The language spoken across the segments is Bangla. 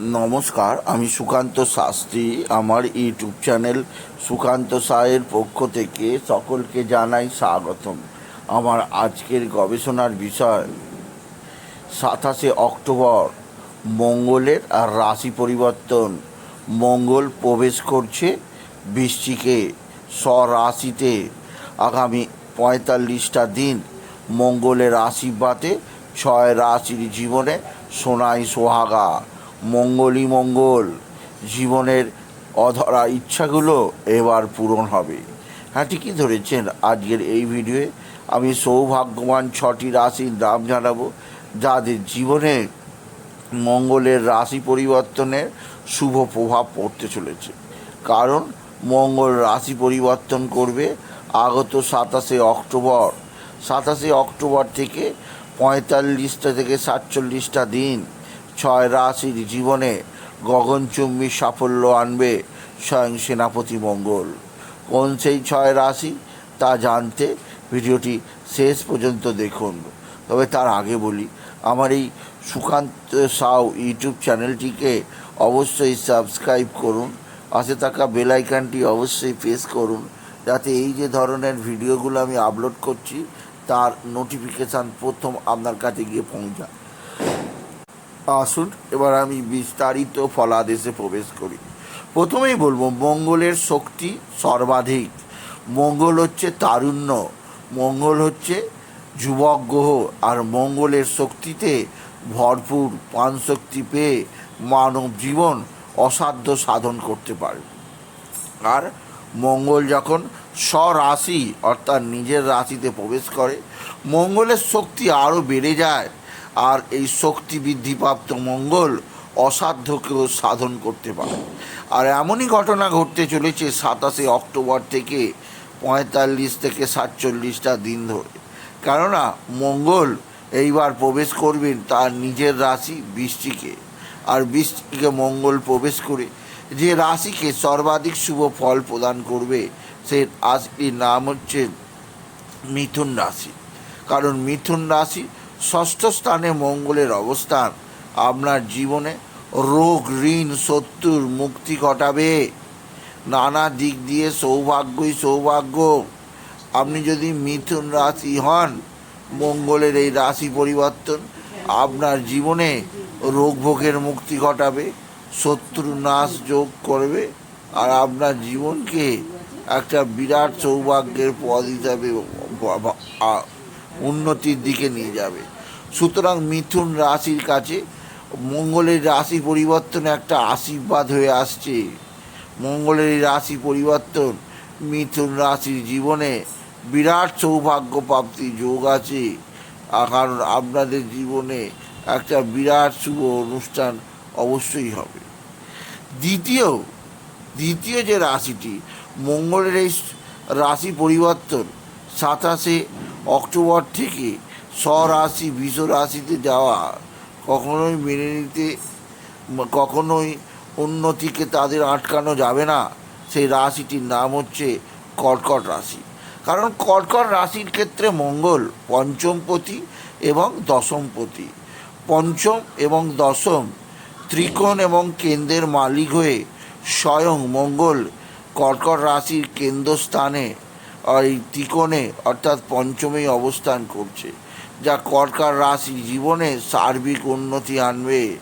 নমস্কার, আমি সুকান্ত শাস্ত্রী। আমার ইউটিউব চ্যানেল সুকান্ত সায়ের পক্ষ থেকে সকলকে জানাই স্বাগতম। আমার আজকের গবেষণার বিষয়, সাতাশে অক্টোবর, মঙ্গলের আর রাশি পরিবর্তন। মঙ্গল প্রবেশ করছে বৃশ্চিকে, স্বরাশিতে। আগামী পঁয়তাল্লিশটা দিন মঙ্গলের আশীর্বাদে ছয় রাশির জীবনে সোনাই সোহাগা। মঙ্গলই মঙ্গল। জীবনের অধরা ইচ্ছাগুলো এবার পূরণ হবে। হ্যাঁ ঠিকই ধরেছেন আজকের এই ভিডিওয়ে। আমি সৌভাগ্যবান ছটি রাশির নাম জানাব, যাদের জীবনে মঙ্গলের রাশি পরিবর্তনের শুভ প্রভাব পড়তে চলেছে। কারণ মঙ্গল রাশি পরিবর্তন করবে আগত সাতাশে অক্টোবর। সাতাশে অক্টোবর থেকে পঁয়তাল্লিশটা থেকে সাতচল্লিশটা দিন ছয় রাশির জীবনে গগনচুম্বী সাফল্য আনবে স্বয়ং সেনাপতি মঙ্গল। কোন সেই ছয় রাশি? তা জানতে ভিডিওটি শেষ পর্যন্ত দেখুন। তবে তার আগে বলি, আমার এই সুকান্ত সাউ ইউটিউব চ্যানেলটিকে অবশ্যই সাবস্ক্রাইব করুন। পাশে থাকা বেল আইকনটি অবশ্যই প্রেস করুন, যাতে এই যে ধরনের ভিডিওগুলো আমি আপলোড করছি, তার নোটিফিকেশান প্রথম আপনার কাছে গিয়ে পৌঁছায়। আসুন, এবার আমি বিস্তারিত ফলাদেশে প্রবেশ করি। প্রথমেই বলব, মঙ্গলের শক্তি সর্বাধিক। মঙ্গল হচ্ছে তারুণ্য, মঙ্গল হচ্ছে যুবক গ্রহ, আর মঙ্গলের শক্তিতে ভরপুর প্রাণশক্তি পেয়ে মানব জীবন অসাধ্য সাধন করতে পারে। আর মঙ্গল যখন স্বরাশি, অর্থাৎ নিজের রাশিতে প্রবেশ করে, মঙ্গলের শক্তি আরও বেড়ে যায় আর এই শক্তি বৃদ্ধিপ্রাপ্ত মঙ্গল অসাধ্যকেও সাধন করতে পারে। আর এমনই ঘটনা ঘটতে চলেছে সাতাশে অক্টোবর থেকে পঁয়তাল্লিশ থেকে সাতচল্লিশটা দিন ধরে। কেননা মঙ্গল এইবার প্রবেশ করবেন তার নিজের রাশি বৃষ্টিকে। আর বৃষ্টিকে মঙ্গল প্রবেশ করে যে রাশিকে সর্বাধিক শুভ ফল প্রদান করবে, সে রাশিটির নাম হচ্ছে মিথুন রাশি। কারণ মিথুন রাশি ষষ্ঠ স্থানে মঙ্গলের অবস্থান। আপনার জীবনে রোগ, ঋণ, শত্রুর মুক্তি ঘটাবে। নানা দিক দিয়ে সৌভাগ্যই সৌভাগ্য। আপনি যদি মিথুন রাশি হন, মঙ্গলের এই রাশি পরিবর্তন আপনার জীবনে রোগ ভোগের মুক্তি ঘটাবে, শত্রু নাশ যোগ করবে, আর আপনার জীবনকে একটা বিরাট সৌভাগ্যের পদ হিসাবে উন্নতির দিকে নিয়ে যাবে। সুতরাং মিথুন রাশির কাছে মঙ্গলের রাশি পরিবর্তন একটা আশীর্বাদ হয়ে আসছে। মঙ্গলের রাশি পরিবর্তন, মিথুন রাশির জীবনে বিরাট সৌভাগ্য প্রাপ্তি যোগ আছে। কারণ আপনাদের জীবনে একটা বিরাট শুভ অনুষ্ঠান অবশ্যই হবে। দ্বিতীয় দ্বিতীয় যে রাশিটি, মঙ্গলের এই রাশি পরিবর্তন সাতাশে অক্টোবর থেকে স্বরাশি বিষ রাশিতে যাওয়া কখনোই মেনে নিতে, কখনোই উন্নতিকে তাদের আটকানো যাবে না। সেই রাশিটির নাম হচ্ছে কর্কট রাশি। কারণ কর্কট রাশির ক্ষেত্রে মঙ্গল পঞ্চমপতি এবং দশমপতি পঞ্চম এবং দশম ত্রিকোণ এবং কেন্দ্রের মালিক হয়ে স্বয়ং মঙ্গল কর্কট রাশির কেন্দ্রস্থানে এই ত্রিকোণে অর্থাৎ পঞ্চমেই অবস্থান করছে। যা কর্কট রাশি জীবনে সার্বিক উন্নতি আনবে,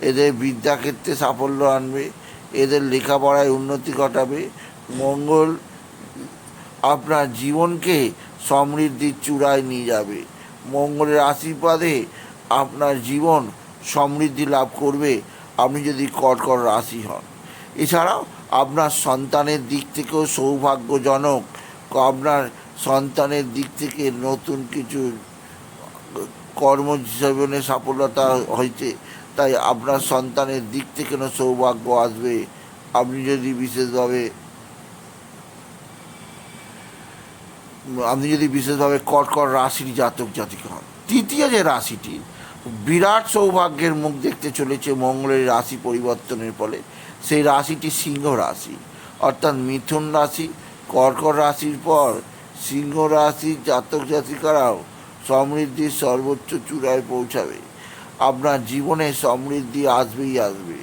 এদের বিদ্যাক্ষেত্রে সাফল্য আনবে, এদের লেখাপড়ায় উন্নতি ঘটাবে। মঙ্গল আপনার জীবনকে সমৃদ্ধির চূড়ায় নিয়ে যাবে। মঙ্গলের আশীর্বাদে আপনার জীবন সমৃদ্ধি লাভ করবে, আপনি যদি কর্কট রাশি হন। এছাড়াও আপনার সন্তানের দিক থেকেও সৌভাগ্যজনক আপনার সন্তানের দিক থেকে নতুন কিছু কর্মজীবনে সাফল্যতা হয়েছে তাই আপনার সন্তানের দিক থেকে সৌভাগ্য আসবে। আপনি যদি বিশেষভাবে, আপনি যদি বিশেষভাবে কর্কট রাশির জাতক জাতিকা হন, তৃতীয় যে রাশিটি, বিরাট সৌভাগ্যের মুখ দেখতে চলেছে মঙ্গলের রাশি পরিবর্তনের ফলে। সেই রাশিটি সিংহ রাশি, অর্থাৎ মিথুন রাশি কর্কট রাশির পর সিংহ রাশির জাতক জাতিকারাও সমৃদ্ধির সর্বোচ্চ চূড়ায় পৌঁছাবে। আপনার জীবনে সমৃদ্ধি আসবেই আসবে।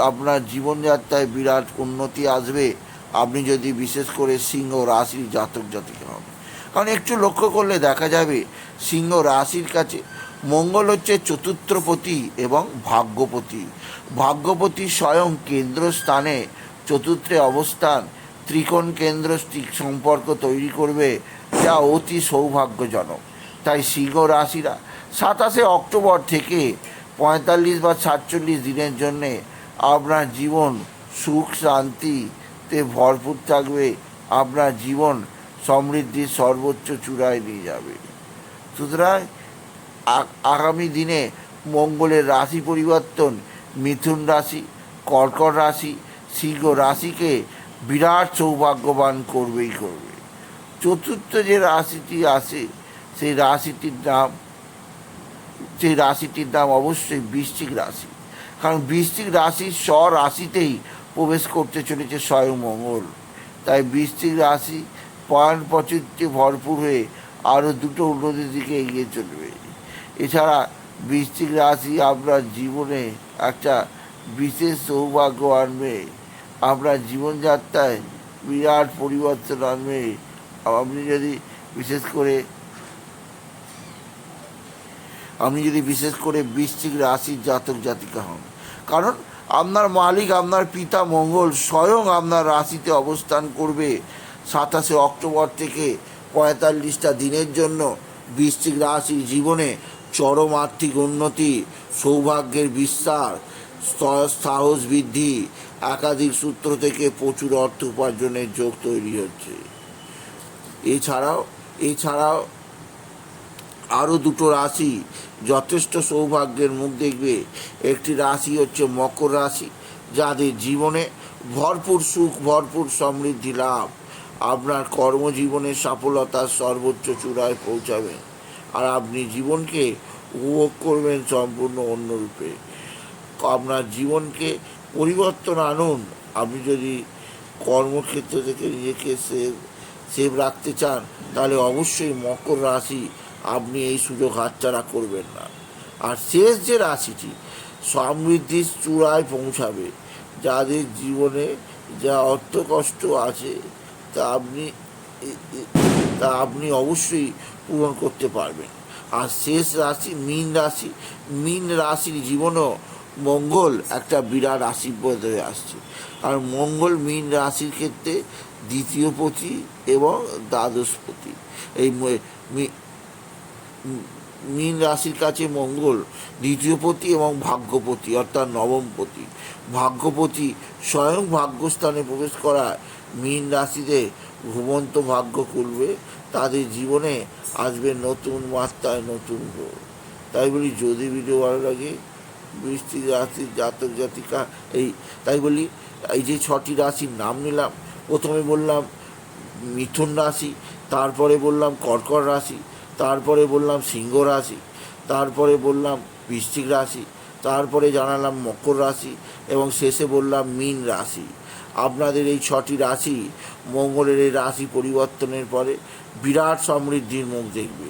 আপনার জীবনযাত্রায় বিরাট উন্নতি আসবে। আপনি যদি বিশেষ করে সিংহ রাশির জাতক জাতিকা হন। কারণ একটু লক্ষ্য করলে দেখা যাবে, সিংহ রাশির কাছে মঙ্গল হচ্ছে চতুর্থপতি এবং ভাগ্যপতি। ভাগ্যপতি স্বয়ং কেন্দ্রস্থানে চতুর্থে অবস্থান ত্রিকোণ কেন্দ্র সম্পর্ক তৈরি করবে, যা অতি সৌভাগ্যজনক। তাই সিংহ রাশিরা সাতাশে অক্টোবর থেকে পঁয়তাল্লিশ বা সাতচল্লিশ দিনের জন্যে আপনার জীবন সুখ, শান্তিতে ভরপুর থাকবে। আপনার জীবন সমৃদ্ধির সর্বোচ্চ চূড়ায় নিয়ে যাবে। সুতরাং আগামী দিনে মঙ্গলের রাশি পরিবর্তন, মিথুন রাশি, কর্কট রাশি, সিংহ রাশিকে বিরাট সৌভাগ্যবান করবেই করবে। চতুর্থ যে রাশিটি আসে, সেই রাশিটির নাম, সেই রাশিটির নাম অবশ্যই বৃশ্চিক রাশি। কারণ বৃশ্চিক রাশির স্ব রাশিতেই প্রবেশ করতে চলেছে স্বয়ং মঙ্গল। তাই বৃশ্চিক রাশি প্রাণ প্রচুরতে ভরপুর হয়ে আরও দুটো উন্নতির দিকে এগিয়ে চলবে। এছাড়া বৃশ্চিক রাশি আপনার জীবনে একটা বিশেষ সৌভাগ্য আনবে। আপনার জীবনযাত্রায় বিরাট পরিবর্তন আনবে। আপনি যদি বিশেষ করে, আপনি যদি বিশেষ করে বৃশ্চিক রাশির জাতক জাতিকা হন, কারণ আপনার মালিক, আপনার পিতা মঙ্গল স্বয়ং আপনার রাশিতে অবস্থান করবে সাতাশে অক্টোবর থেকে পঁয়তাল্লিশটা দিনের জন্য। বৃশ্চিক রাশির জীবনে চরম আর্থিক উন্নতি, সৌভাগ্যের বিস্তার সাহস বৃদ্ধি একাধিক সূত্র থেকে প্রচুর অর্থ উপার্জনের যোগ তৈরি হচ্ছে। এছাড়াও এছাড়াও আরও দুটো রাশি যথেষ্ট সৌভাগ্যের মুখ দেখবে। একটি রাশি হচ্ছে মকর রাশি, যাদের জীবনে ভরপুর সুখ, ভরপুর সমৃদ্ধি লাভ। আপনার কর্মজীবনের সফলতার সর্বোচ্চ চূড়ায় পৌঁছাবেন আর আপনি জীবনকে উপভোগ করবেন সম্পূর্ণ অন্যরূপে আপনার জীবনকে পরিবর্তন আনুন। আপনি যদি কর্মক্ষেত্র থেকে নিজেকে সেভ সেভ রাখতে চান, তাহলে অবশ্যই মকর রাশি আপনি এই সুযোগ হাতছাড়া করবেন না। আর শেষ যে রাশিটি, সমৃদ্ধির চূড়ায় পৌঁছাবে। যাদের জীবনে যা অর্থ কষ্ট আছে, তা আপনি তা আপনি অবশ্যই পূরণ করতে পারবেন। আর শেষ রাশি, মীন রাশি, মীন রাশির জীবনও মঙ্গল একটা বিরাট আশীর্বাদ হয়ে আসছে। আর মঙ্গল মীন রাশির ক্ষেত্রে দ্বিতীয় পতি এবং দ্বাদশপতি এই মীন রাশির কাছে মঙ্গল দ্বিতীয়পতি এবং ভাগ্যপতি অর্থাৎ নবমপতি ভাগ্যপতি স্বয়ং ভাগ্যস্থানে প্রবেশ করা মীন রাশিতে ঘুমন্ত ভাগ্য খুলবে, তাদের জীবনে আসবে নতুন মাত্রায় নতুন তাই বলি, যদি ভিডিও ভালো লাগে বৃষ্টি রাশির জাতক, জাতিকা, এই, তাই বলি, এই যে ছটি রাশির নাম নিলাম, প্রথমে বললাম মিথুন রাশি, তারপরে বললাম কর্কট রাশি, তারপরে বললাম সিংহ রাশি, তারপরে বললাম বৃশ্চিক রাশি, তারপরে জানালাম মকর রাশি এবং শেষে বললাম মীন রাশি। আপনাদের এই ছটি রাশি মঙ্গলের এই রাশি পরিবর্তনের পরে বিরাট সমৃদ্ধির মুখ দেখবে।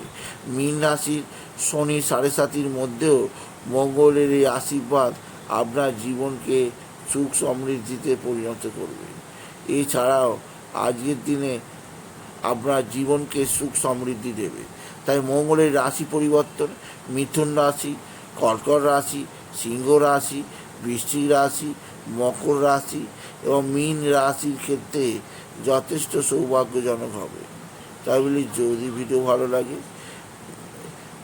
মীন রাশির শনি সাড়ে সাতির মধ্যেও মঙ্গলের এই আশীর্বাদ আপনার জীবনকে সুখ সমৃদ্ধিতে পরিণত করবে। এছাড়াও আজকের দিনে আপনার জীবনকে সুখ সমৃদ্ধি দেবে। তাই মঙ্গলের রাশি পরিবর্তন, মিথুন রাশি, কর্কট রাশি, সিংহ রাশি, বৃশ্চিক রাশি, মকর রাশি এবং মীন রাশির ক্ষেত্রে যথেষ্ট সৌভাগ্যজনক হবে। তাই বলি যদি ভিডিও ভালো লাগে